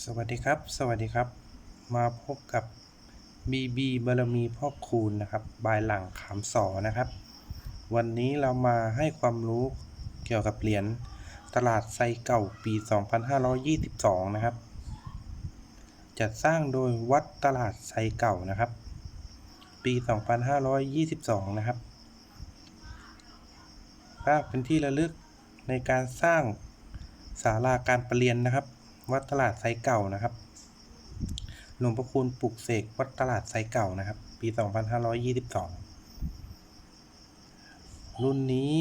สวัสดีครับ สวัสดีครับ มาพบกับบีบีบารมีพ่อคูณนะครับ บายหลังขามสอนะครับ วันนี้เรามาให้ความรู้เกี่ยวกับเหรียญตลาดไซเก่าปี 2522 นะครับ จัดสร้างโดยวัดตลาดไซเก่านะครับ ปี 2522 นะครับสร้างเป็นที่ระลึกในการสร้างศาลาการประเรียนนะครับ วัดตลาดไซเก่านะครับหลวงพ่อคูณปลุกเสกวัดตลาดไซเก่านะครับ ปี 2522 รุ่นนี้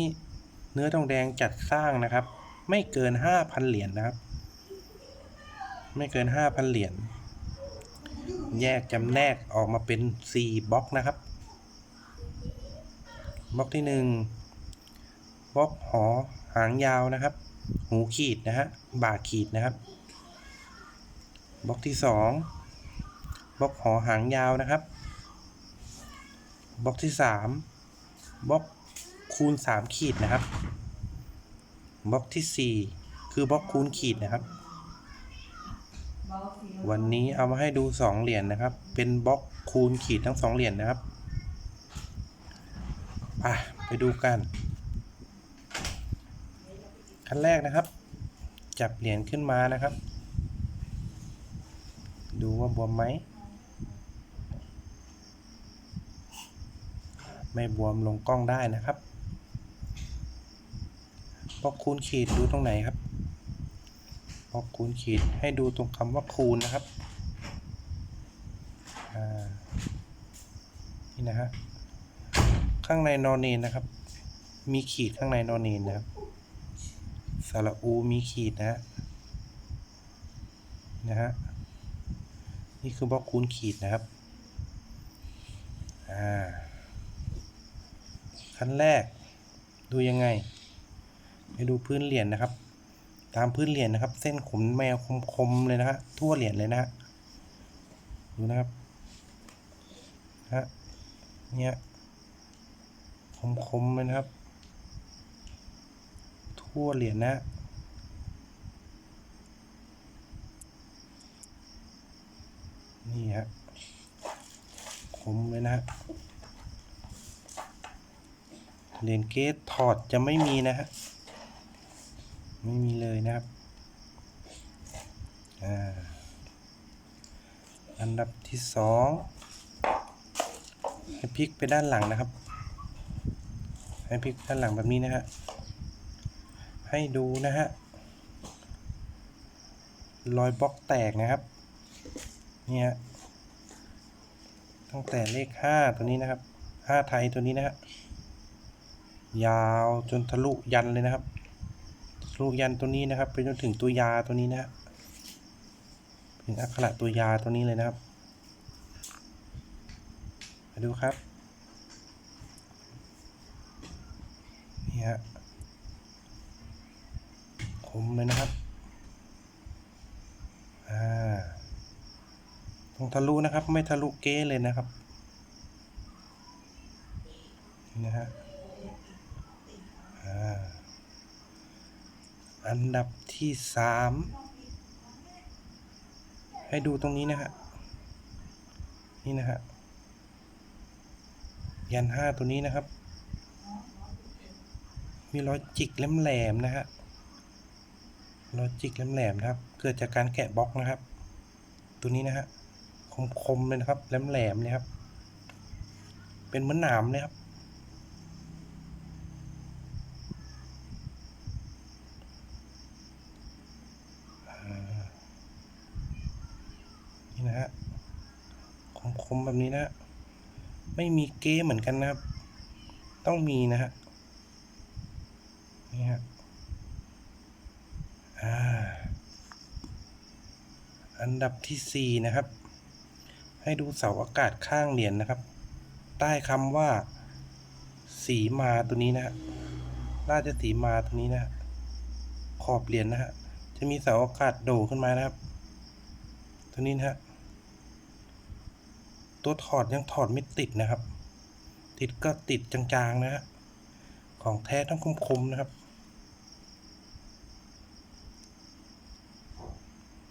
เนื้อทองแดงจัดสร้างนะครับ ไม่เกิน 5,000 เหรียญนนะครับ ไม่เกิน 5,000 เหรียญแยกจำแนกออกมาเป็น 4บล็อกนะครับบล็อกที่ 1บล็อกหอหางยาวนะครับ หูขีดนะฮะบ่าขีดนะครับ บล็อกที่ 2 บล็อกหอหางยาวนะครับ บล็อกที่ 3 บล็อกคูณ 3 ขีดนะครับ บล็อกที่ 4 คือบล็อกคูณขีดนะครับ วันนี้เอามาให้ดู 2 เหรียญนะครับ เป็นบล็อกคูณขีดทั้ง 2 เหรียญนะครับอะไปดูกัน ขั้นแรกนะครับ จับเหรียญขึ้นมานะครับ ดูว่าบวมไหม ไม่บวมลงกล้องได้นะครับบล็อคูณขีดดูตรงไหนครับบล็อคูณขีดให้ดูตรงคำว่าคูณนะครับนี่นะฮะข้างในนอนเนนนะครับ มีขีดข้างในนอนเนนนะครับสระอูมีขีดนะฮะนะฮะ นี่คือบล็อกคูณขีดนะครับอ่าขั้นแรกดูยังไงไปดูพื้นเหรียญนะครับ ตามพื้นเหรียญนะครับ เส้นขนแมวคมๆเลยนะฮะทั่วเหรียญเลยนะฮะดูนะครับฮะเนี่ยคมๆเลยนะครับ ทั่วเหรียญนะ นี่ฮะ คมเลยนะฮะเหรียญเกตถอดจะไม่มีนะฮะ ไม่มีเลยนะครับ อ่า อันดับที่สองให้พลิกไปด้านหลังนะครับ ให้พลิกด้านหลังแบบนี้นะฮะ ให้ดูนะฮะ รอยบล็อกแตกนะครับ เนี่ย ตั้งแต่เลขห้าตัวนี้นะครับห้าไทยตัวนี้นะฮะยาวจนทะลุยันเลยนะครับทะลุยันตัวนี้นะครับไปจนถึงตัวยาตัวนี้นะฮะถึงอักขระตัวยาตัวนี้เลยนะครับมาดูครับนี่ฮะคมเลยนะครับ อ่า ตรง ทะลุนะครับ ไม่ทะลุเก้เลยนะครับนี่นะฮะอันดับที่สามให้ดูตรงนี้นะฮะนี่นะฮะยันห้าตัวนี้นะครับ มีรอยจิกแหลมๆนะฮะรอยจิกแหลมๆนะครับ เกิดจากการแกะบล็อกนะครับ ตัวนี้นะฮะ คมๆเลยนะครับ แหลมๆเลยครับ เป็นเหมือนหนามเลยครับ นี่นะฮะ คมๆแบบนี้นะฮะไม่มีเก้เหมือนกันนะครับ ต้องมีนะฮะ นี่ฮะ อ่าอันดับที่สี่นะครับ ให้ดูเสาอากาศข้างเหรียญนะครับ ใต้คำว่า สีมาตัวนี้นะฮะราชสีมาตัวนี้นะฮะขอบเหรียญนะฮะจะมีเสาอากาศโด่ขึ้นมานะครับ ตัวนี้นะฮะตัวถอดยังถอดไม่ติดนะครับ ติดก็ติดจางๆนะฮะของแท้ต้องคมๆนะครับ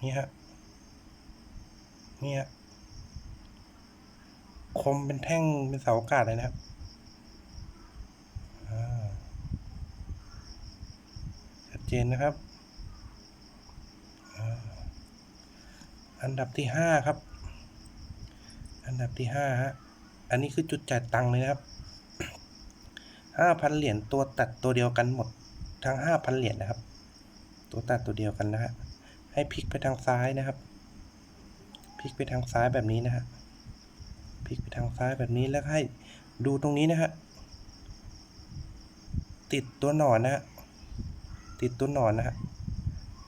นี่ฮะนี่ย คมเป็นแท่งเป็นเสาอากาศเลยนะครับชัดเจนนะครับ อันดับที่ห้าครับ อันดับที่ห้าฮะ อันนี้คือจุดจ่ายตังค์เลยนะครับห้าพันเหรียญตัวตัดตัวเดียวกันหมดทั้งห้าพันเหรียญนะครับ ตัวตัดตัวเดียวกันนะฮะให้พลิกไปทางซ้ายนะครับ พลิกไปทางซ้ายแบบนี้นะฮะ ลิกไปทางซ้ายแบบนี้แล้วให้ดูตรงนี้นะฮะติดตัวหนอนนะฮะติดตัวหนอนนะฮะ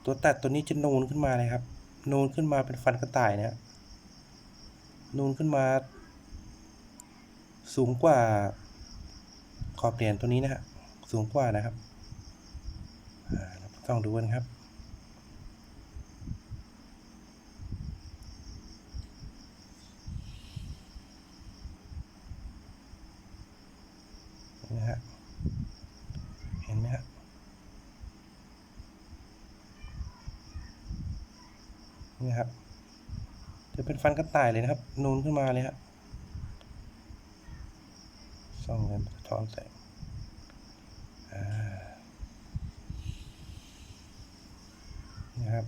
ตัวตัดตัวนี้จะนูนขึ้นมาเลยครับนูนขึ้นมาเป็นฟันกระต่ายนะฮะนูนขึ้นมา สูงกว่าขอบเหรียญตัวนี้นะฮะสูงกว่านะครับต้องดูกันครับ นี่นะฮะ เห็นไหมฮะ นี่ครับจะเป็นฟันกระต่ายเลยนะครับ นูนขึ้นมาเลยฮะส่องเงินท้อนแสงนี่ครับ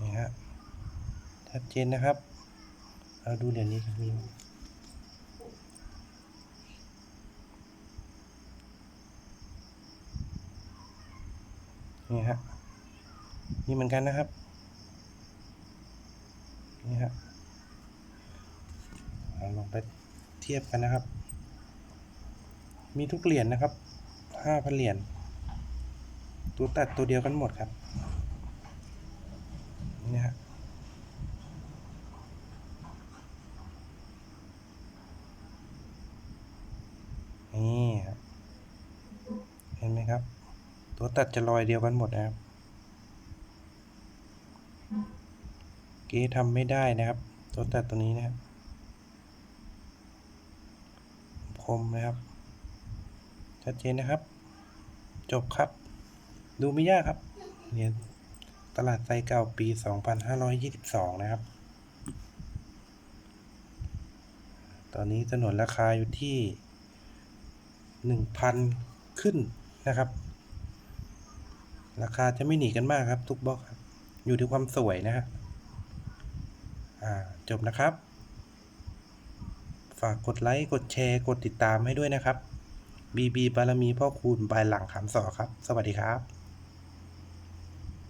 นี่ฮะชัดเจนนะครับ เราดูเหรียญนี้กันมีนี่ฮะนี่เหมือนกันนะครับ นี่ฮะเราลองไปเทียบกันนะครับ มีทุกเหรียญนะครับห้าพันเหรียญตัวตัดตัวเดียวกันหมดครับนี่ฮะนี่ครับเห็นไหมครับ ตัวตัดจะรอยเดียวกันหมดนะครับ ก๊ทำไม่ได้นะครับ ตัวตัดตัวนี้นะครับคมนะครับ ชัดเจนนะครับ จบครับ ดูไม่ยากครับเนี่ยตลาดไซเก่าปี 2522 นะครับ ตอนนี้ถนนราคาอยู่ที่ 1,000 ขึ้นนะครับ ราคาจะไม่หนีกันมากครับ ทุกบล็อกครับ อยู่ที่ความสวยนะฮะ จบนะครับ ฝากกดไลค์ กดแชร์ กดติดตามให้ด้วยนะครับบีบีบารมีพ่อคูณบายหลังขำสอครับ สวัสดีครับ